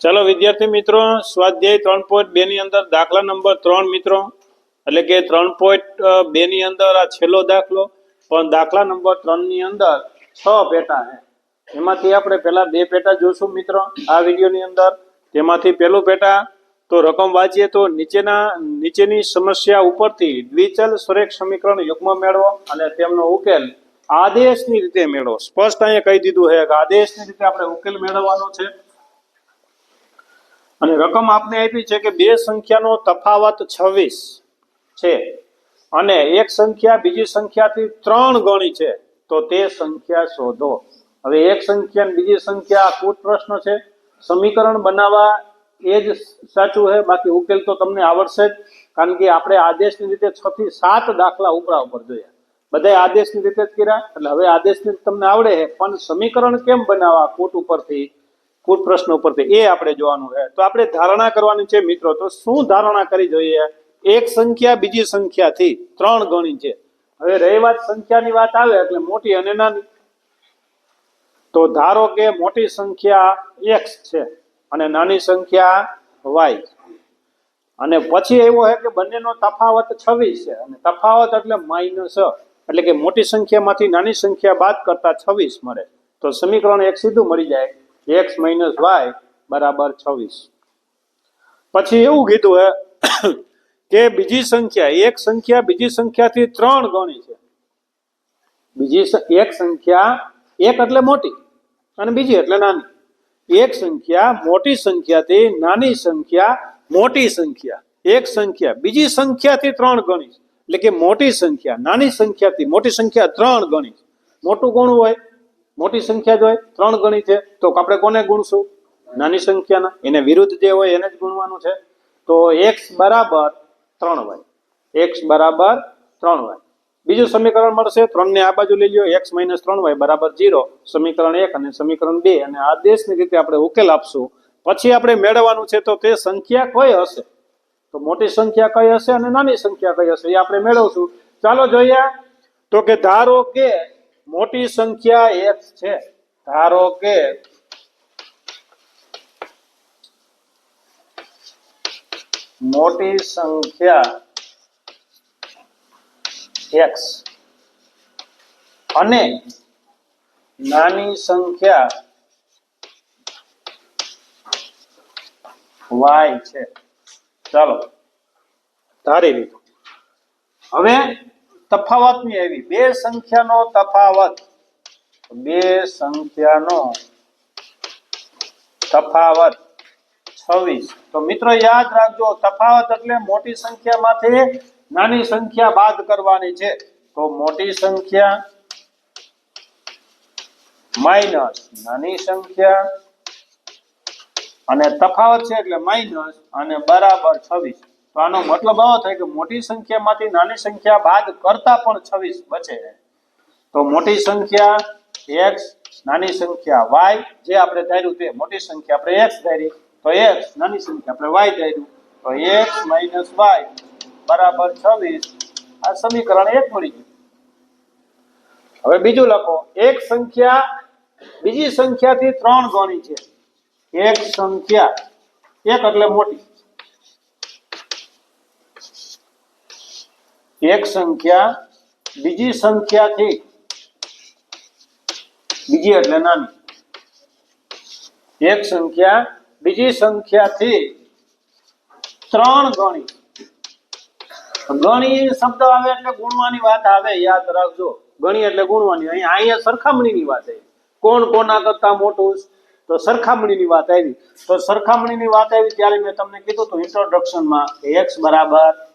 ચાલો વિદ્યાર્થી મિત્રો, સ્વાધ્યાય ત્રણ પોઈન્ટ બે ની અંદર દાખલા નંબર ત્રણ મિત્રો. એટલે કે ત્રણ પોઈન્ટ બે ની અંદર આ છેલ્લો દાખલો. પણ દાખલા નંબર ત્રણની અંદર છ પેટા છે. એમાંથી આપણે પહેલા બે પેટા જોશું મિત્રો, આ વિડીયોની અંદર. તેમાંથી પહેલું પેટા, તો રકમ વાંચીએ તો નીચેના, નીચેની સમસ્યા ઉપરથી દ્વિચલ સુરેખ સમીકરણ યુગ્મ મેળવો અને તેમનો ઉકેલ આદેશની રીતે મેળવો. સ્પષ્ટ અહીંયા કહી દીધું છે કે આદેશની રીતે આપણે ઉકેલ મેળવવાનો છે. અને રકમ આપને આપી છે કે બે સંખ્યાનો તફાવત છવ્વીસ છે. અને એક સંખ્યા બીજી સંખ્યાથી ત્રણ ગણી છે, તો તે સંખ્યા શોધો. હવે એક સંખ્યા બીજી સંખ્યા કૂટ પ્રશ્ન છે. સમીકરણ બનાવવા એ જ સાચું છે, બાકી ઉકેલ તો તમને આવડશે જ, કારણ કે આપણે આદેશની રીતે છ થી સાત દાખલા ઉપરા ઉપર જોયા. બધા આદેશની રીતે જ કર્યા, એટલે હવે આદેશની તમને આવડે પણ સમીકરણ કેમ બનાવવા કૂટ ઉપરથી? કુલ પ્રશ્ન ઉપરથી એ આપણે જોવાનું છે. તો આપણે ધારણા કરવાની છે મિત્રો, તો શું ધારણા કરી જોઈએ? એક સંખ્યા બીજી સંખ્યાથી ત્રણ ગણી છે. હવે રહી વાત સંખ્યાની વાત આવે એટલે મોટી અને નાની. તો ધારો કે મોટી સંખ્યા એક્સ છે અને નાની સંખ્યા વાય અને પછી એવો છે કે બંનેનો તફાવત છવ્વીસ છે. અને તફાવત એટલે માઇનસ એટલે કે મોટી સંખ્યામાંથી નાની સંખ્યા બાદ કરતા છવ્વીસ મળે. તો સમીકરણ એક સીધું મળી જાય. એક્સ માઇનસ વાય બરાબર છવ્વીસ. પછી એવું કીધું હે કે બીજી સંખ્યા, એક સંખ્યા બીજી સંખ્યાથી ત્રણ ગણી છે. બીજી એક સંખ્યા એક એટલે મોટી અને બીજી એટલે નાની. એક સંખ્યા મોટી સંખ્યાથી નાની સંખ્યા મોટી સંખ્યા. એક સંખ્યા બીજી સંખ્યાથી ત્રણ ગણી. એટલે કે મોટી સંખ્યા, નાની સંખ્યાથી મોટી સંખ્યા ત્રણ ગણી. મોટું કોણ હોય? મોટી સંખ્યા જ હોય, ત્રણ ગણી છે, તો આપણે કોને ગુણશું? નાની સંખ્યાના. એને વિરુદ્ધ જે હોય એને જ ગુણવાનું છે. તો એક્સ બરાબર ત્રણ વાય એક્સ બરાબર ત્રણ વાય બીજું સમીકરણ મળશે ત્રણ ને આ બાજુ લઈ લો એક્સ માઇનસ ત્રણ વાય બરાબર જીરો સમીકરણ એક અને સમીકરણ બે, અને આ દેશની રીતે આપણે ઉકેલ આપશું. પછી આપણે મેળવવાનું છે, તો તે સંખ્યા કઈ હશે? તો મોટી સંખ્યા કઈ હશે અને નાની સંખ્યા કઈ હશે, એ આપણે મેળવશું. ચાલો જોઈએ. તો કે ધારો કે મોટી સંખ્યા એક્સ છે. ધારો કે મોટી સંખ્યા એક્સ અને નાની સંખ્યા વાય છે. ચાલો ધારી લીધું. હવે તફાવતની આવી. બે સંખ્યાનો તફાવત. બે સંખ્યાનો તફાવત. છવ્વીસ. તો મિત્રો યાદ રાખજો, તફાવત એટલે મોટી સંખ્યામાંથી નાની સંખ્યા બાદ કરવાની છે. તો મોટી સંખ્યા માઇનસ, નાની સંખ્યા અને તફાવત છે એટલે માઇનસ અને બરાબર છવ્વીસ. આનો મતલબ આવો થાય કે મોટી સંખ્યામાંથી નાની સંખ્યા બાદ કરતા પણ છવ્વીસ બચે. તો મોટી સંખ્યા એક્સ નાની સંખ્યા વાય જે આપણે ધાર્યું તે મોટી સંખ્યા આપણે એક્સ ધારી. તો એક્સ નાની સંખ્યા આપણે વાય ધાર્યું. તો એક્સ માઇનસ વાય બરાબર છવ્વીસ. આ સમીકરણ એક મળી ગયું. હવે બીજું લખો. એક સંખ્યા બીજી સંખ્યાથી ત્રણ ગણી છે. એક સંખ્યા એક એટલે મોટી. એક સંખ્યા બીજી સંખ્યાથી. બીજી એટલે નાની. એક સંખ્યા બીજી સંખ્યાથી ત્રણ ગણી. ગણી શબ્દ આવે એટલે ગુણવાની વાત આવે, યાદ રાખજો. ગણી એટલે ગુણવાની. અહીંયા અહીંયા સરખામણીની વાત આવી. કોણ કોના કરતા મોટું? તો સરખામણીની વાત આવી. તો સરખામણીની વાત આવી ત્યારે મેં તમને કીધું હતું ઇન્ટ્રોડક્શનમાં એક્સ બરાબર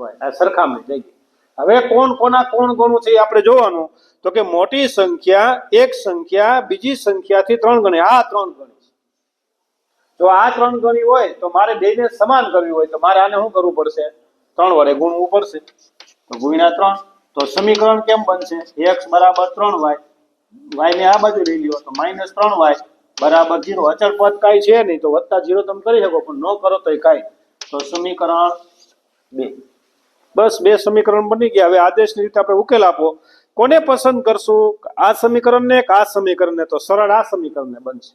હોય. આ સરખામણી થઈ ગઈ. હવે કોણ કોના કોણ ગણું છે આપણે જોવાનું. તો કે મોટી સંખ્યા, એક સંખ્યા, બીજી સંખ્યાથી ત્રણ ગણી. આ ત્રણ ગણી છે. જો આ ત્રણ ગણી હોય, તો મારે બેને સમાન કરવી હોય, તો મારે આને શું કરવું પડશે? ત્રણ વડે ગુણવું પડશે. તો ગુણ્યા ત્રણ. તો સમીકરણ કેમ બનશે? એક્સ બરાબર ત્રણ વાય. વાય ને આ બાજુ લઈ લ્યો, તો માઇનસ ત્રણ વાય. બરાબર જીરો. અચળ પદ કાંઈ છે નહીં, તો વત્તા જીરો તમે કરી શકો, પણ ન કરો તો કાંઈ. તો સમીકરણ બે. બસ બે સમીકરણ બની ગયા. હવે આદેશની રીતે આપણે ઉકેલ આપો કોને પસંદ કરશું? આ સમીકરણને કે આ સમીકરણને? તો સરળ આ સમીકરણને બનશે.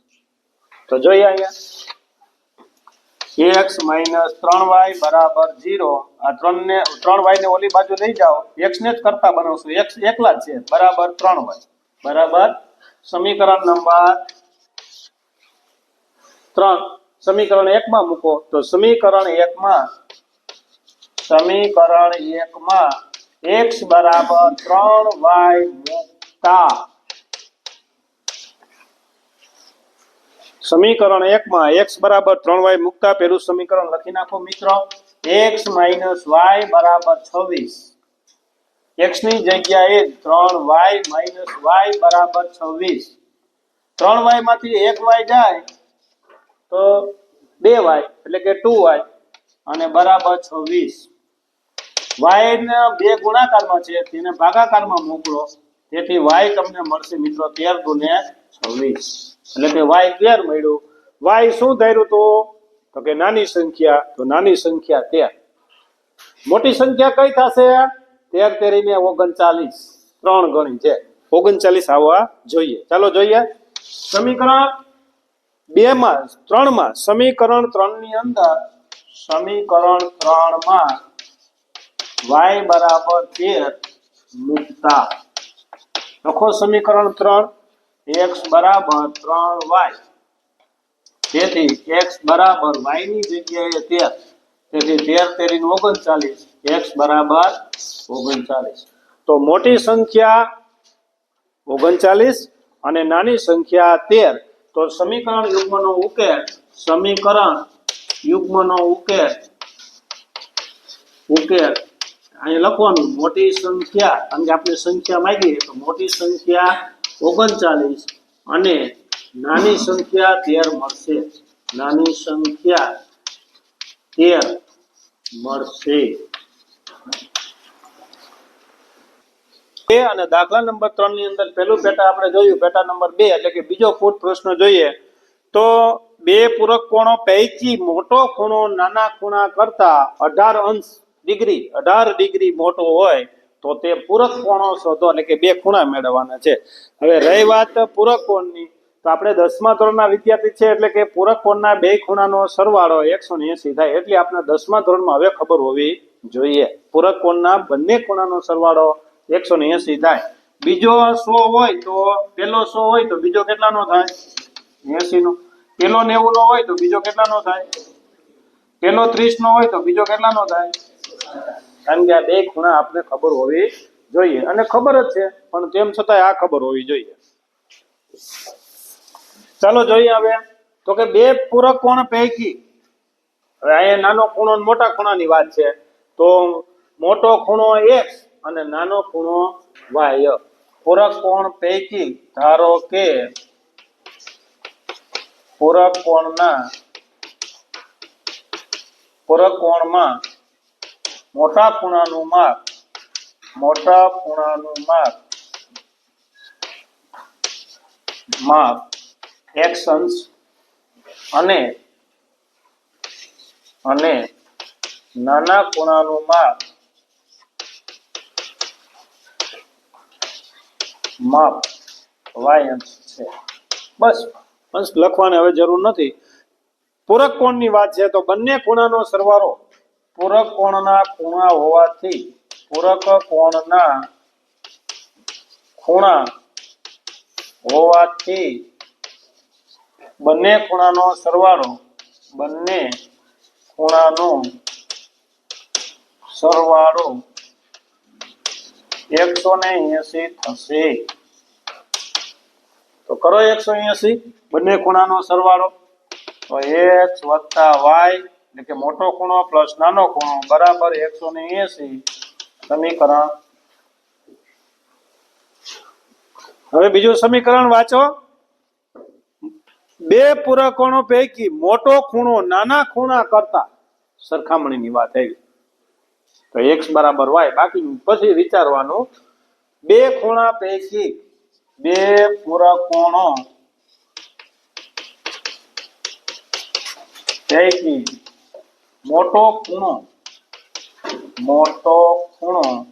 તો જોઈએ અહીંયા. એક્સ માઇનસ ત્રણ વાય બરાબર ઝીરો. આ ત્રણ ને ત્રણ વાય ને ઓલી બાજુ લઈ જાઓ. એક્સ ને જ કરતા બનાવશું. એક્સ એકલા જ છે. બરાબર ત્રણ વાય. બરાબર? સમીકરણ નંબર ત્રણ. સમીકરણ એકમાં મૂકો. તો સમીકરણ એકમાં સમીકરણ એકમાં એક્સ બરાબર ત્રણ વાય મુકતા. સમીકરણ એકમાં એક્સ બરાબર ત્રણ વાય મુકતા. પેલું સમીકરણ લખી નાખો મિત્રો. એક્સ માઇનસ વાય બરાબર છવ્વીસ. એક્સની જગ્યાએ ત્રણ વાય માઇનસ વાય બરાબર છવ્વીસ. ત્રણ વાયમાંથી એક વાય જાય તો બે વાય એટલે કે ટુ વાય અને બરાબર છવ્વીસ. વાય ને બે ગુણાકારમાં છે, તેને ભાગાકારમાં મોકલો. તેથી વાય તમને મળશે મિત્રો તેર ગુને છવ્વીસ. એટલે કે વાય તેર મળ્યું. વાય શું ધાર્યું તો? તો કે નાની સંખ્યા, તો નાની સંખ્યા તેર. મોટી સંખ્યા કઈ થશે? તેર તેરીને ઓગણચાલીસ. ત્રણ ગણી છે. ઓગણચાલીસ આવવા જોઈએ. ચાલો જોઈએ. સમીકરણ બે માં ત્રણમાં સમીકરણ ત્રણની અંદર સમીકરણ ત્રણમાં વાય બરાબર તેર મૂકતા. લખો સમીકરણ ત્રણ. એક્સ બરાબર ત્રણ વાય તેથી એક્સ બરાબર વાયની જગ્યાએ તેર. તેથી તેર તેરી ઓગણચાલીસ. એક્સ બરાબર ઓગણચાલીસ. તો મોટી સંખ્યા ઓગણચાલીસ અને નાની સંખ્યા તેર. તો સમીકરણ યુગ્મનો ઉકેલ, સમીકરણ યુગ્મનો ઉકેલ ઉકેલ અહીં લખવાનું, મોટી સંખ્યા, કારણ કે આપણે સંખ્યા માંગીએ, તો મોટી સંખ્યા ઓગણચાલીસ અને નાની સંખ્યા તેર મળશે. નાની સંખ્યા તેર મળશે. બે અને દાખલા નંબર ત્રણની અંદર પહેલું પેટા આપણે જોયું, પેટા નંબર બે, એટલે કે બીજો ફૂટ પ્રશ્ન જોઈએ, તો બે પૂરક કોણો પૈકી મોટો ખૂણો નાના ખૂણા કરતા અઢાર અંશ ડિગ્રી, અઢાર ડિગ્રી મોટો હોય, તો તે પૂરક કોણો શોધો, એટલે કે બે ખૂણા મેળવવાના છે. હવે રહી વાત પૂરક કોણની, તો આપણે દસમા ધોરણના વિદ્યાર્થી છે, એટલે કે પૂરક કોણના બે ખૂણાનો સરવાળો એકસો એસી થાય, એટલે આપણે દસમા ધોરણમાં હવે ખબર હોવી જોઈએ. પૂરક કોણના બંને ખૂણાનો સરવાળો એકસો એસી થાય. બીજો સો હોય તો પેલો સો હોય તો બીજો કેટલાનો થાય? એસી નો પેલો નેવું નો હોય તો બીજો કેટલાનો થાય? પેલો ત્રીસ નો હોય તો બીજો કેટલાનો થાય? કારણ કે આ બે ખૂણા આપને ખબર હોવી જોઈએ. અને ખબર જ છે, પણ તેમ છતાંય આ ખબર હોવી જોઈએ. ચાલો જોઈએ હવે. તો કે બે પૂરક કોણ પૈકી? હવે અહીંયા નાનો ખૂણો મોટા ખૂણાની વાત છે. તો મોટો ખૂણો એક્સ અને નાનો ખૂણો વાય. પૂરક કોણ પૈકી? ધારો કે પૂરક કોણના પૂરક કોણમાં મોટા ખૂણાનું માપ મોટા ખૂણાનું માપ માપ એક્શન્સ અને અને નાના ખૂણાનું માપ માપ વાય અંશ છે. બસ અંશ લખવાની હવે જરૂર નથી. પૂરક કોણની વાત છે તો બંને ખૂણાનો સરવાળો પૂરક કોણના ખૂણા હોવાથી પૂરક કોણના ખૂણા હોવાથી બંને ખૂણાનો સરવાળો, બંને ખૂણાનો સરવાળો એકસો ને એસી થશે. તો કરો એકસો એસી, બંને ખૂણાનો સરવાળો. તો એક્સ વત્તા વાય એટલે કે મોટો ખૂણો પ્લસ નાનો ખૂણો બરાબર એકસો ને એસી સમીકરણ. હવે બીજું સમીકરણ વાંચો. બે પૂરકોણો પૈકી મોટો ખૂણો નાના ખૂણા કરતા સરખામણીની વાત આવી. તો એક્સ બરાબર વાય બાકી પછી વિચારવાનું. બે ખૂણા પૈકી બે પૂરકોણો પૈકી મોટો ખૂણો. મોટો ખૂણો.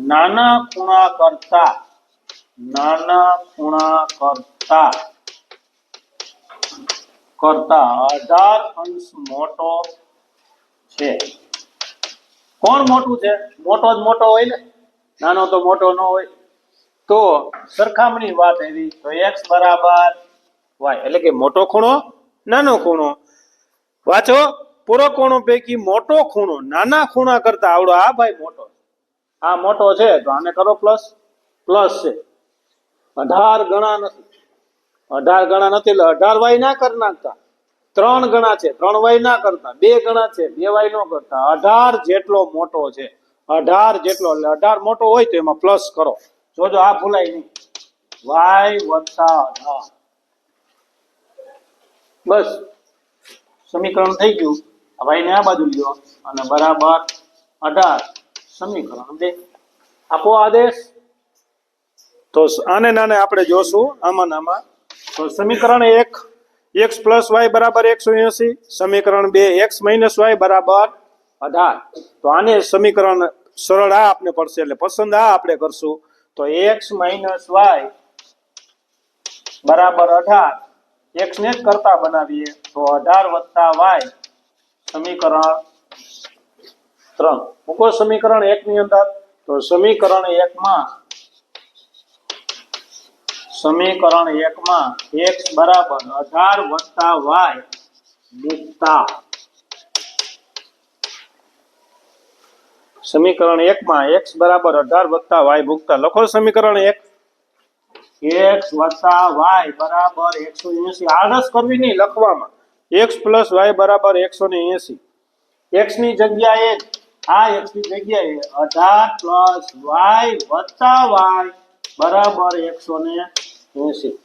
નાના ખૂણા કરતા, નાના ખૂણા કરતા કરતા હજાર અંશ મોટો છે. કોણ મોટું છે? મોટો જ મોટો હોય ને? નાનો તો મોટો ન હોય. તો સરખામણી વાત એવી તો એક્સ બરાબર વાય એટલે કે મોટો ખૂણો, નાનો ખૂણો. વાંચો. પૂરો ખૂણો પૈકી મોટો ખૂણો, નાના ખૂણા કરતા આવડો. આ ભાઈ મોટો આ મોટો છે, તો આને કરો પ્લસ પ્લસ છે. અઢાર ગણા નથી. અઢાર ગણા નથી એટલે અઢાર વાય ના કરી નાખતા. ત્રણ ગણા છે. ત્રણ વાય ના કરતા. બે ગણા છે. બે વાય ન કરતા. અઢાર જેટલો મોટો છે. અઢાર જેટલો. એટલે અઢાર મોટો હોય તો એમાં પ્લસ કરો. જોજો, આ ભૂલાય નહીં. વાય વત્તા અઢાર. બસ. સમીકરણ થઈ ગયું. એને આ બાજુ લ્યો અને બરાબર અઢાર સમીકરણ બે આપો આદેશ. તો આને નાને આપણે જોશું, આમાં નામાં તો સમીકરણ એક એક્સ પ્લસ વાય બરાબર એકસો એસી, સમીકરણ બે એક્સ માઇનસ વાય બરાબર અઢાર. તો આને સમીકરણ સરળ આ આપને પડશે, એટલે પસંદ આ આપણે કરશું. તો એક્સ માઇનસ વાય બરાબર અઢાર. એક્સ ને જ કરતા બનાવીએ, તો અઢાર વત્તા વાય સમીકરણ ત્રણ મૂકો સમીકરણ એક ની અંદર. તો સમીકરણ એક માં સમીકરણ એક માં એક્સ બરાબર અઢાર વત્તા વાય મૂકતા સમીકરણ એક માં એક્સ બરાબર અઢાર વત્તા વાય મૂકતા લખો સમીકરણ એક. એક્સ વત્તા વાય બરાબર એકસો એસી આળસ કરવી નહીં લખવામાં. એક્સ પ્લસ વાય બરાબર એકસો ને એસી. એક્સની જગ્યાએ આ એક્સની જગ્યાએ અઢાર પ્લસ વાય વત્તા વાય બરાબર એકસો ને એસી.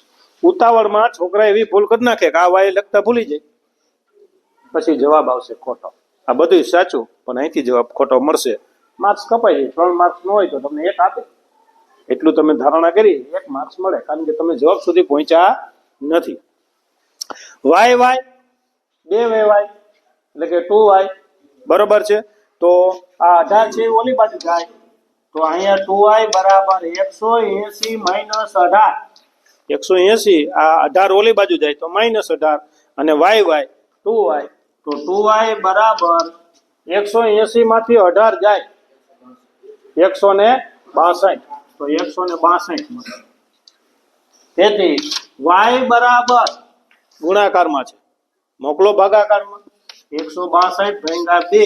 ઉતાવળમાં છોકરા એવી ભૂલ કરી નાખે કે આ વાય લખતા ભૂલી જાય. પછી જવાબ આવશે ખોટો. આ બધું સાચું, પણ અહીંથી જવાબ ખોટો મળશે. માર્ક્સ કપાઈ જાય. ત્રણ માર્ક્સ ન હોય તો તમને એક આપે. એટલું તમે ધારણા કરી, એક માર્ક્સ મળે. કારણ કે તમે જવાબ સુધી પહોંચ્યા નથી. વાય વાય બે વે વાય એટલે કે ટુ વાય બરોબર છે? તો આ અઢાર છે ઓલી બાજુ જાય. તો અહીંયા ટુ વાય બરાબર એકસો એસી માઇનસ અઢાર. એકસો એસી આ અઢાર ઓલી બાજુ જાય તો માઇનસ અઢાર. અને વાય વાય ટુ વાય તો ટુ વાય બરાબર એકસો એસી માંથી અઢાર જાય. એકસો ને બાસઠ. તો એકસો ને બાસઠ તેથી વાય બરાબર ગુણાકારમાં છે. મોકલો ભાગાકારમાં. એકસો બાસઠ ભાગ્યા બે,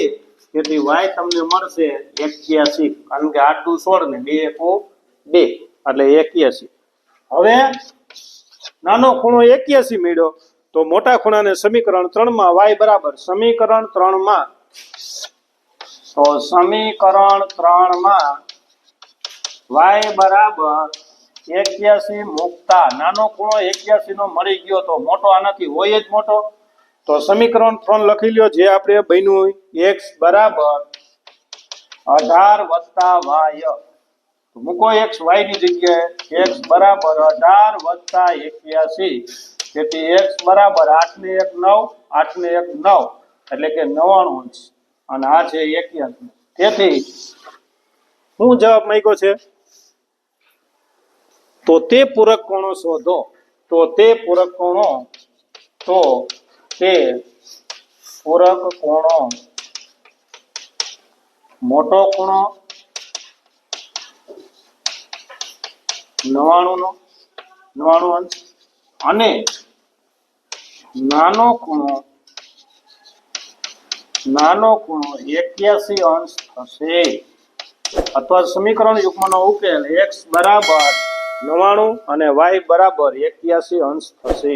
તેથી વાય તમને મળશે એક્યાસી, કારણ કે આટલું સોળ ને બે એકો બે, એટલે એક્યાસી. હવે નાનો ખૂણો એક્યાસી મેળ્યો, તો મોટા ખૂણાને સમીકરણ ત્રણમાં વાય બરાબર સમીકરણ ત્રણમાં. તો સમીકરણ ત્રણમાં વાય બરાબર એક્યાસી મુકતા, નાનો ખૂણો એક્યાસી નો મળી ગયો, તો મોટો આનાથી હોય જ મોટો. તો સમીકરણ ત્રણ લખી લ્યો, જે આપણે બન્યું એક્સ બરાબર અઢાર વત્તા વાય મૂકો એક્સ વાયની જગ્યાએ એક્સ બરાબર અઢાર વત્તા એક્યાસી. તેથી એક્સ બરાબર આઠ ને એક નવ આઠ ને એક નવ, એટલે કે નવાણું અંશ. અને આ છે એક્યાસી. તેથી શું જવાબ માંગ્યો છે, તો તે પૂરક કોણો શોધો. તો તે પૂરક કોણો, તો તે પૂરક કોણો. મોટો ખૂણો નવાણું નો નવાણું અંશ. અને નાનો ખૂણો નાનો ખૂણો એક્યાસી અંશ થશે. અથવા સમીકરણ યુગ્મનો ઉકેલ એક્સ બરાબર નવાણું અને વાય બરાબર એક્યાસી અંશ થશે.